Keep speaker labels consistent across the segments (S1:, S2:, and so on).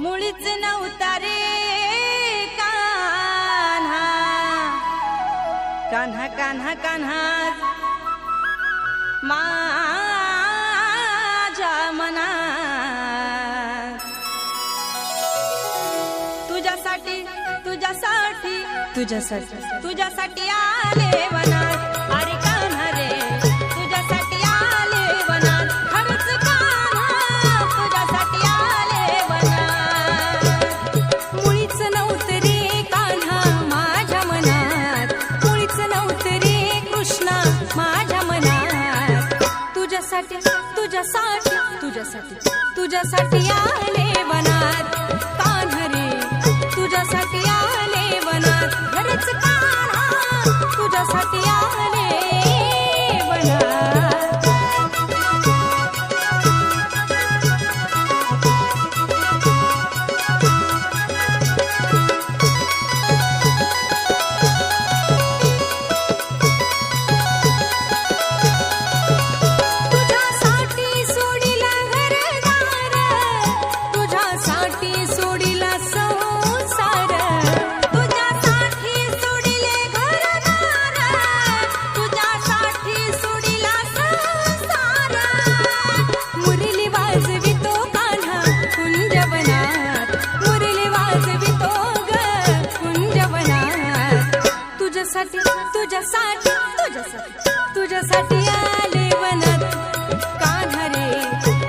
S1: मुळीच नव्हता रे कान्हा. कान्हा कान्हा कान्हा. माझ्या मना तुझ्यासाठी तुझ्यासाठी तुझ्यासाठी तुझ्यासाठी आले मनात. अरे तुझ्यासाठी तुझ्यासाठी तुझ्यासाठी आले वनात कान्हरे तुझ्यासाठी आले वनात घरच तुझ्यासाठी आले तुझ्यासाठी तुझ्यासाठी तुझ्यासाठी तुझ्यासाठी आले वनात. का धरे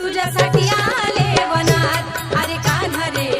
S1: तुझ्यासाठी आले वनात. अरे कान्हा रे